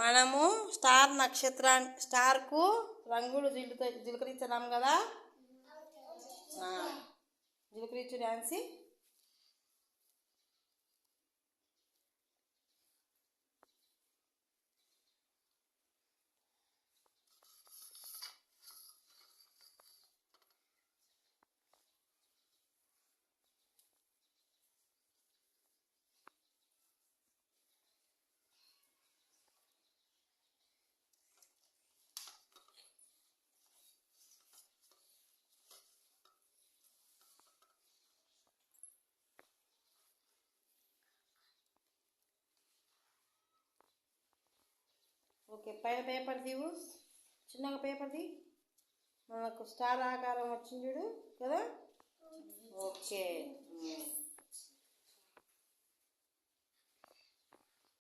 మనము స్టార్ నక్షత్రా స్టార్కు రంగులు జిలుత జిలకరించాం కదా? జిలకరించు డాన్సీ ఓకే పైన పేపర్ తీవు చిన్నగా పేపర్ తీ మనకు స్టార్ ఆకారం వచ్చింది చూడు కదా? ఓకే.